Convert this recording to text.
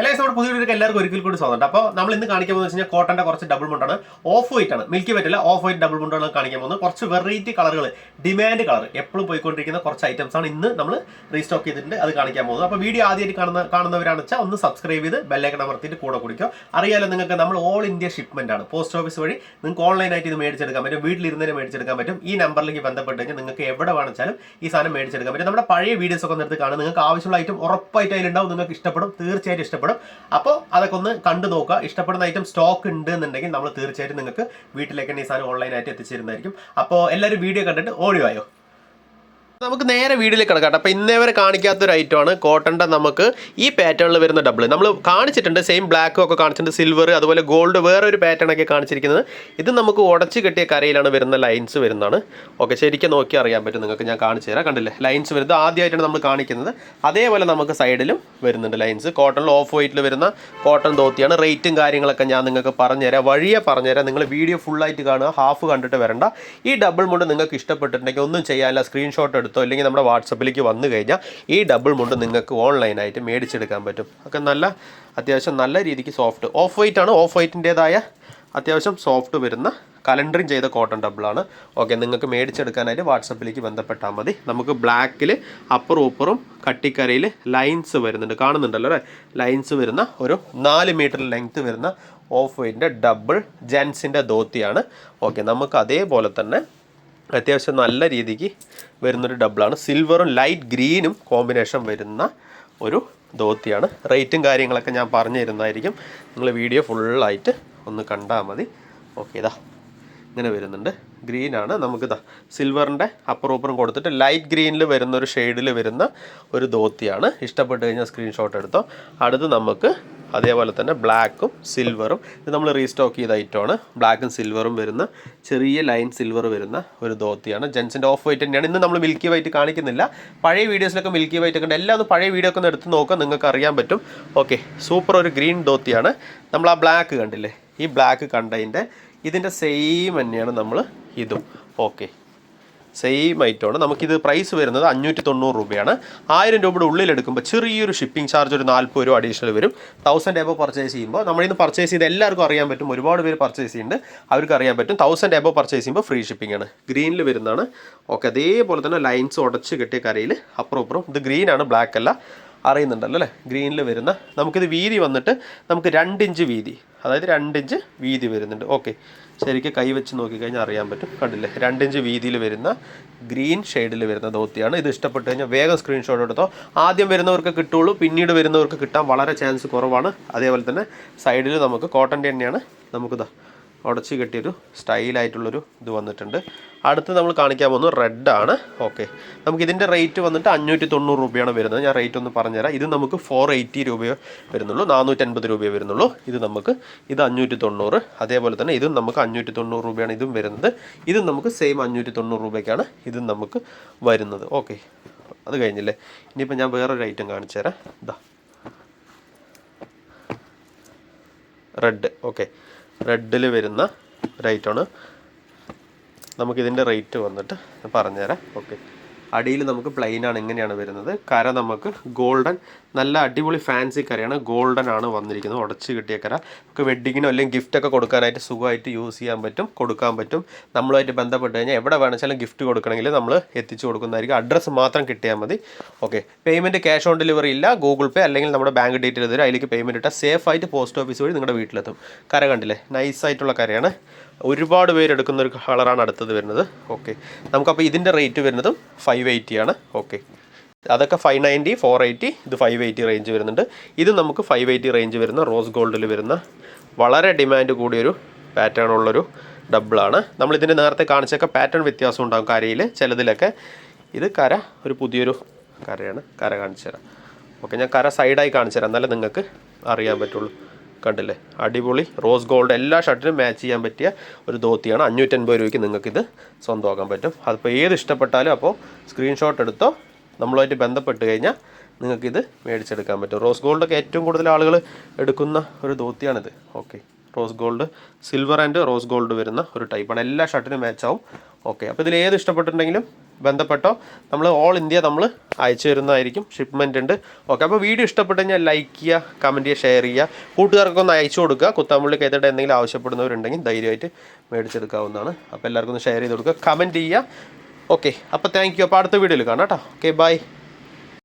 Hello നമ്മുടെ പുതിയ വീഡിയോക്ക് എല്ലാവർക്കും ഒരിക്കൽ കൂടി സ്വാഗതം. അപ്പോൾ നമ്മൾ ഇന്ന് കാണിക്കാൻ പോകുന്നത് വെച്ചാൽ കോട്ടന്റെ കുറച്ച് ഡബിൾ മുണ്ടാണ് ഓഫ് വൈറ്റ് ആണ്. മിൽക്കി വൈറ്റ് അല്ല ഓഫ് വൈറ്റ് ഡബിൾ മുണ്ടാണ് കാണിക്കാൻ പോകുന്നത്. കുറച്ച് വെറൈറ്റി കളറുകൾ ഡിമാൻഡ് കളർ എപ്പോഴും പോയിക്കൊണ്ടിരിക്കുന്ന കുറച്ച് ഐറ്റംസ് ആണ് ഇന്ന് നമ്മൾ റീസ്റ്റോക്ക് ചെയ്തിട്ടുണ്ട്. അത് കാണിക്കാൻ പോകുന്നത്. അപ്പോൾ വീഡിയോ ആദ്യമായിട്ട് കാണുന്ന കാണുന്നവരാണെന്ന് വെച്ചാൽ ഒന്ന് സബ്സ്ക്രൈബ് ചെയ്ത് ബെല്ലൈക്കൺ അമർത്തിയിട്ട് കൂടെ കുടിക്കുക. അറിയാലോ നിങ്ങൾക്ക് നമ്മൾ ഓൾ ഇന്ത്യ ഷിപ്മെന്റ് ആണ്. പോസ്റ്റ് ഓഫീസ് വഴി നിങ്ങൾക്ക് ഓൺലൈനായിട്ട് ഇത് മേടിച്ചെടുക്കാൻ പറ്റും. വീട്ടിലിരുന്നതിന് മേടിച്ചെടുക്കാൻ പറ്റും. ഈ നമ്പറിലേക്ക് ബന്ധപ്പെട്ട് കഴിഞ്ഞാൽ നിങ്ങൾക്ക് എവിടെ വേണമെച്ചാലും ഈ സാധനം മേടിച്ചെടുക്കാൻ പറ്റും. നമ്മുടെ പഴയ വീഡിയോസ് ഒക്കെ ഒന്ന് എടുത്ത് കാണും നിങ്ങൾക്ക് ആവശ്യമുള്ള ഐറ്റം ഉറപ്പായിട്ട് അതിലുണ്ടാവും. നിങ്ങൾക്ക് ഇഷ്ടപ്പെടും. തീർച്ചയായിട്ടും ഇഷ്ടപ്പെടും. അപ്പോൾ അതൊക്കെ ഒന്ന് കണ്ടു നോക്കുക. ഇഷ്ടപ്പെടുന്ന ഐറ്റം സ്റ്റോക്ക് ഉണ്ട് എന്നുണ്ടെങ്കിൽ നമ്മൾ തീർച്ചയായിട്ടും നിങ്ങൾക്ക് വീട്ടിലേക്ക് തന്നെ ഈ സാധനം ഓൺലൈനായിട്ട് എത്തിച്ചേരുന്നതായിരിക്കും. അപ്പോൾ എല്ലാവരും വീഡിയോ കണ്ടിട്ട് ഓടിവായോ? നമുക്ക് നേരെ വീഡിയോയിലേക്ക് കിടക്കാം അപ്പോൾ ഇന്നേ വരെ കാണിക്കാത്തൊരു ഐറ്റമാണ് കോട്ടന്റെ നമുക്ക് ഈ പാറ്റേണിൽ വരുന്ന ഡബിൾ നമ്മൾ കാണിച്ചിട്ടുണ്ട് സെയിം ബ്ലാക്കും ഒക്കെ കാണിച്ചിട്ടുണ്ട് സിൽവർ അതുപോലെ ഗോൾഡ് വേറെ ഒരു പാറ്റേൺ ഒക്കെ കാണിച്ചിരിക്കുന്നത്. ഇത് നമുക്ക് ഉടച്ച് കെട്ടിയ കരയിലാണ് വരുന്ന ലൈൻസ് വരുന്നതാണ്. ഓക്കെ ശരിക്കും നോക്കി അറിയാൻ പറ്റും നിങ്ങൾക്ക്. ഞാൻ കാണിച്ചു തരാം. കണ്ടില്ലേ? ലൈൻസ് വരുന്നത് ആദ്യമായിട്ടാണ് നമ്മൾ കാണിക്കുന്നത്. അതേപോലെ നമുക്ക് സൈഡിലും വരുന്നുണ്ട് ലൈൻസ് കോട്ടണിൽ ഓഫ് വൈറ്റിൽ വരുന്ന കോട്ടൺ ധോത്തിയാണ്. റേറ്റും കാര്യങ്ങളൊക്കെ ഞാൻ നിങ്ങൾക്ക് പറഞ്ഞുതരാം വഴിയെ പറഞ്ഞുതരാം നിങ്ങൾ വീഡിയോ ഫുള്ളായിട്ട് കാണുക. ഹാഫ് കണ്ടിട്ട് വരണ്ട. ഈ ഡബിൾ മുണ്ട് നിങ്ങൾക്ക് ഇഷ്ടപ്പെട്ടിട്ടുണ്ടെങ്കിൽ ഒന്നും ചെയ്യാനില്ല. സ്ക്രീൻഷോട്ട് എടുത്തോ അല്ലെങ്കിൽ നമ്മുടെ വാട്സപ്പിലേക്ക് വന്നു കഴിഞ്ഞാൽ ഈ ഡബിൾ മുണ്ട് നിങ്ങൾക്ക് ഓൺലൈനായിട്ട് മേടിച്ചെടുക്കാൻ പറ്റും. ഒക്കെ നല്ല അത്യാവശ്യം നല്ല രീതിക്ക് സോഫ്റ്റ് ഓഫ് വൈറ്റ് ആണ് ഓഫ് വൈറ്റിന്റേതായ അത്യാവശ്യം സോഫ്റ്റ് വരുന്ന കലണ്ടറിങ് ചെയ്ത കോട്ടൺ ഡബിളാണ് ഓക്കെ നിങ്ങൾക്ക് മേടിച്ചെടുക്കാനായിട്ട് വാട്സപ്പിലേക്ക് ബന്ധപ്പെട്ടാൽ മതി. നമുക്ക് ബ്ലാക്കിൽ അപ്പറും ഉപ്പറും കട്ടിക്കരയിൽ ലൈൻസ് വരുന്നുണ്ട്. കാണുന്നുണ്ടല്ലോ അല്ലേ? ലൈൻസ് വരുന്ന ഒരു നാല് മീറ്റർ ലെങ്ത്ത് വരുന്ന ഓഫ് വൈറ്റിന്റെ ഡബിൾ ജെൻസിന്റെ ധോത്തിയാണ്. ഓക്കെ നമുക്ക് അതേപോലെ തന്നെ അത്യാവശ്യം നല്ല രീതിക്ക് വരുന്നൊരു ഡബിളാണ് സിൽവറും ലൈറ്റ് ഗ്രീനും കോമ്പിനേഷൻ വരുന്ന ഒരു ധോത്തിയാണ്. റേറ്റും കാര്യങ്ങളൊക്കെ ഞാൻ പറഞ്ഞു തരുന്നതായിരിക്കും നിങ്ങൾ വീഡിയോ ഫുള്ളായിട്ട് ഒന്ന് കണ്ടാൽ മതി. ഓക്കെ ഇതാ. ഇങ്ങനെ വരുന്നുണ്ട്. ഗ്രീനാണ് നമുക്കിതാ സിൽവറിന്റെ അപ്പുറം ഊപ്പറും കൊടുത്തിട്ട് ലൈറ്റ് ഗ്രീനിൽ വരുന്ന ഒരു ഷെയ്ഡിൽ വരുന്ന ഒരു ധോത്തിയാണ്. ഇഷ്ടപ്പെട്ട് കഴിഞ്ഞാൽ സ്ക്രീൻഷോട്ട് എടുത്തോ. അടുത്ത് നമുക്ക് അതേപോലെ തന്നെ ബ്ലാക്കും സിൽവറും. ഇത് നമ്മൾ റീസ്റ്റോക്ക് ചെയ്ത ഐറ്റമാണ് ബ്ലാക്കും സിൽവറും വരുന്ന ചെറിയ ലൈൻ സിൽവർ വരുന്ന ഒരു ധോത്തിയാണ്. ജെൻസിന്റെ ഓഫ് വൈറ്റ് തന്നെയാണ്. ഇന്ന് നമ്മൾ മിൽക്കി വൈറ്റ് കാണിക്കുന്നില്ല. പഴയ വീഡിയോസിലൊക്കെ മിൽക്കി വൈറ്റ് ഒക്കെ ഉണ്ട്. എല്ലാം പഴയ വീഡിയോ ഒക്കെ ഒന്ന് എടുത്ത് നോക്കുക നിങ്ങൾക്ക് അറിയാൻ പറ്റും. ഓക്കെ സൂപ്പർ ഒരു ഗ്രീൻ ധോത്തിയാണ്. നമ്മൾ ആ ബ്ലാക്ക് കണ്ടില്ലേ? ഈ ബ്ലാക്ക് കണ്ടതിന്റെ ഇതിന്റെ സെയിം തന്നെയാണ് നമ്മൾ ഇതും. ഓക്കെ സെയിം ഐറ്റമാണ് നമുക്കിത് പ്രൈസ് വരുന്നത് അഞ്ഞൂറ്റി തൊണ്ണൂറ് രൂപയാണ്. ആയിരം രൂപയുടെ ഉള്ളിൽ എടുക്കുമ്പോൾ ചെറിയൊരു ഷിപ്പിംഗ് ചാർജ് ഒരു നാൽപ്പത് രൂപ അഡീഷണൽ വരും. തൗസൻഡ് എബോ പർച്ചേസ് ചെയ്യുമ്പോൾ നമ്മളിൽ നിന്ന് പർച്ചേസ് ചെയ്ത് എല്ലാവർക്കും അറിയാൻ പറ്റും. ഒരുപാട് പേര് പർച്ചേസ് ചെയ്യുന്നുണ്ട്. അവർക്ക് അറിയാൻ പറ്റും. തൗസൻഡ് എബോ പർച്ചേസ് ചെയ്യുമ്പോൾ ഫ്രീ ഷിപ്പിംഗ് ആണ്. ഗ്രീനിൽ വരുന്നതാണ്. ഓക്കെ അതേപോലെ തന്നെ ലൈൻസ് ഉടച്ച് കെട്ടിയ കരയിൽ അപ്പുറം അപ്പുറം ഇത് ഗ്രീനാണ് ബ്ലാക്ക് അല്ല. അറിയുന്നുണ്ടല്ലോ അല്ലേ? ഗ്രീനിൽ വരുന്ന നമുക്കിത് വീതി വന്നിട്ട് നമുക്ക് രണ്ട് ഇഞ്ച് വീതി അതായത് രണ്ട് ഇഞ്ച് വീതി വരുന്നുണ്ട്. ഓക്കെ ശരിക്കും കൈ വെച്ച് നോക്കിക്കഴിഞ്ഞാൽ അറിയാൻ പറ്റും. കണ്ടില്ലേ? രണ്ട് ഇഞ്ച് വീതിയിൽ വരുന്ന ഗ്രീൻ ഷെയ്ഡിൽ വരുന്ന ധോത്തിയാണ്. ഇത് ഇഷ്ടപ്പെട്ട് കഴിഞ്ഞാൽ വേഗം സ്ക്രീൻഷോട്ട് എടുത്തോ. ആദ്യം വരുന്നവർക്ക് കിട്ടുള്ളൂ പിന്നീട് വരുന്നവർക്ക് കിട്ടാൻ വളരെ ചാൻസ് കുറവാണ്. അതേപോലെ തന്നെ സൈഡിൽ നമുക്ക് കോട്ടന്റെ തന്നെയാണ് നമുക്കിതാ ഉടച്ച് കെട്ടിയൊരു സ്റ്റൈലായിട്ടുള്ളൊരു ഇത് വന്നിട്ടുണ്ട്. അടുത്ത് നമ്മൾ കാണിക്കാൻ പോകുന്നത് റെഡാണ് ഓക്കെ നമുക്ക് ഇതിന്റെ റേറ്റ് വന്നിട്ട് അഞ്ഞൂറ്റി തൊണ്ണൂറ് രൂപയാണ് വരുന്നത്. ഞാൻ റേറ്റ് ഒന്ന് പറഞ്ഞുതരാം. ഇത് നമുക്ക് ഫോർ എയ്റ്റി രൂപയോ വരുന്നുള്ളൂ. നാനൂറ്റൻപത് രൂപയോ വരുന്നുള്ളൂ. ഇത് നമുക്ക് ഇത് അഞ്ഞൂറ്റി തൊണ്ണൂറ് അതേപോലെ തന്നെ ഇതും നമുക്ക് അഞ്ഞൂറ്റി തൊണ്ണൂറ് രൂപയാണ് ഇതും വരുന്നത്. ഇതും നമുക്ക് സെയിം അഞ്ഞൂറ്റി തൊണ്ണൂറ് രൂപയ്ക്കാണ് ഇതും നമുക്ക് വരുന്നത്. ഓക്കെ അത് കഴിഞ്ഞില്ലേ? ഇനിയിപ്പോൾ ഞാൻ വേറൊരു ഐറ്റം കാണിച്ചു തരാം ഇതാ റെഡ് ഓക്കെ റെഡിൽ വരുന്ന റേറ്റാണ് നമുക്കിതിന്റെ റേറ്റ് വന്നിട്ട് പറഞ്ഞുതരാം. ഓക്കെ. അടിയിൽ നമുക്ക് പ്ലെയിൻ ആണ് ഇങ്ങനെയാണ് വരുന്നത്. കര നമുക്ക് ഗോൾഡൻ നല്ല അടിപൊളി ഫാൻസി കരയാണ്. ഗോൾഡൻ ആണ് വന്നിരിക്കുന്നത്. ഉടച്ച് കിട്ടിയ കര. നമുക്ക് വെഡ്ഡിങ്ങിനോ അല്ലെങ്കിൽ ഗിഫ്റ്റൊക്കെ കൊടുക്കാനായിട്ട് സുഖമായിട്ട് യൂസ് ചെയ്യാൻ പറ്റും കൊടുക്കാൻ പറ്റും. നമ്മളുമായിട്ട് ബന്ധപ്പെട്ട് കഴിഞ്ഞാൽ എവിടെ വേണമെങ്കിലും ഗിഫ്റ്റ് കൊടുക്കണമെങ്കിൽ നമ്മൾ എത്തിച്ചു കൊടുക്കുന്നതായിരിക്കും. അഡ്രസ്സ് മാത്രം കിട്ടിയാൽ മതി. Okay payment cash on delivery ഇല്ല. ഗൂഗിൾ പേ അല്ലെങ്കിൽ നമ്മുടെ ബാങ്ക് ഡീറ്റെയിൽ തരും. അതിലേക്ക് പേയ്മെന്റ് ഇട്ടാൽ സേഫ് ആയിട്ട് പോസ്റ്റ് ഓഫീസ് വഴി നിങ്ങളുടെ വീട്ടിലെത്തും. കര കണ്ടില്ലേ? നൈസായിട്ടുള്ള കരയാണ്. ഒരുപാട് പേരെടുക്കുന്ന ഒരു കളറാണ് അടുത്തത് വരുന്നത്. ഓക്കെ നമുക്കപ്പോൾ ഇതിന്റെ റേറ്റ് വരുന്നതും ഫൈവ് എയ്റ്റി ആണ്. ഓക്കെ അതൊക്കെ ഫൈവ് നയന്റി ഫോർ എയ്റ്റി ഇത് ഫൈവ് എയ്റ്റി റേഞ്ച് വരുന്നുണ്ട്. ഇത് നമുക്ക് ഫൈവ് എയ്റ്റി റേഞ്ച് വരുന്ന റോസ് ഗോൾഡിൽ വരുന്ന വളരെ ഡിമാൻഡ് കൂടിയൊരു പാറ്റേൺ ഉള്ളൊരു ഡബിളാണ് നമ്മളിതിന്റെ നേരത്തെ കാണിച്ചൊക്കെ പാറ്റേൺ വ്യത്യാസം ഉണ്ടാകും കരയിൽ ചിലതിലൊക്കെ ഇത് കര ഒരു പുതിയൊരു കരയാണ്. കര കാണിച്ചു തരാം ഓക്കെ ഞാൻ കര സൈഡായി കാണിച്ചു തരാം എന്നാലേ നിങ്ങൾക്ക് അറിയാൻ പറ്റുള്ളൂ. കണ്ടില്ലേ? അടിപൊളി റോസ് ഗോൾഡ് എല്ലാ ഷർട്ടിനും മാച്ച് ചെയ്യാൻ പറ്റിയ ഒരു ധോത്തിയാണ്. അഞ്ഞൂറ്റൻപത് രൂപയ്ക്ക് നിങ്ങൾക്കിത് സ്വന്തമാക്കാൻ പറ്റും. അതിപ്പോൾ ഏത് ഇഷ്ടപ്പെട്ടാലും അപ്പോൾ സ്ക്രീൻഷോട്ട് എടുത്തോ നമ്മളുമായിട്ട് ബന്ധപ്പെട്ട് കഴിഞ്ഞാൽ നിങ്ങൾക്കിത് മേടിച്ചെടുക്കാൻ പറ്റും. റോസ് ഗോൾഡൊക്കെ ഏറ്റവും കൂടുതൽ ആളുകൾ എടുക്കുന്ന ഒരു ധോത്തിയാണിത്. Okay rose gold silver and rose gold വരുന്ന ഒരു ടൈപ്പാണ് എല്ലാ ഷർട്ടിനും മാച്ച് ആവും. ഓക്കെ അപ്പോൾ ഇതിൽ ഏത് ഇഷ്ടപ്പെട്ടിട്ടുണ്ടെങ്കിലും ബന്ധപ്പെട്ടോ നമ്മൾ ഓൾ ഇന്ത്യ നമ്മൾ അയച്ചു തരുന്നതായിരിക്കും. ഷിപ്മെന്റ് ഉണ്ട്. ഓക്കെ അപ്പോൾ വീഡിയോ ഇഷ്ടപ്പെട്ട് കഴിഞ്ഞാൽ ലൈക്ക് ചെയ്യുക കമന്റ് ചെയ്യുക ഷെയർ ചെയ്യുക. കൂട്ടുകാർക്കൊന്ന് അയച്ചു കൊടുക്കുക. കുത്താമ്പള്ളി കൈതയുടെ എന്തെങ്കിലും ആവശ്യപ്പെടുന്നവരുണ്ടെങ്കിൽ ധൈര്യമായിട്ട് മേടിച്ചെടുക്കാവുന്നതാണ്. അപ്പോൾ എല്ലാവർക്കും ഒന്ന് ഷെയർ ചെയ്ത് കൊടുക്കുക കമന്റ് ചെയ്യുക. ഓക്കെ അപ്പോൾ താങ്ക് യു അപ്പോൾ അടുത്ത വീഡിയോയിൽ കാണാം കേട്ടോ. Okay bye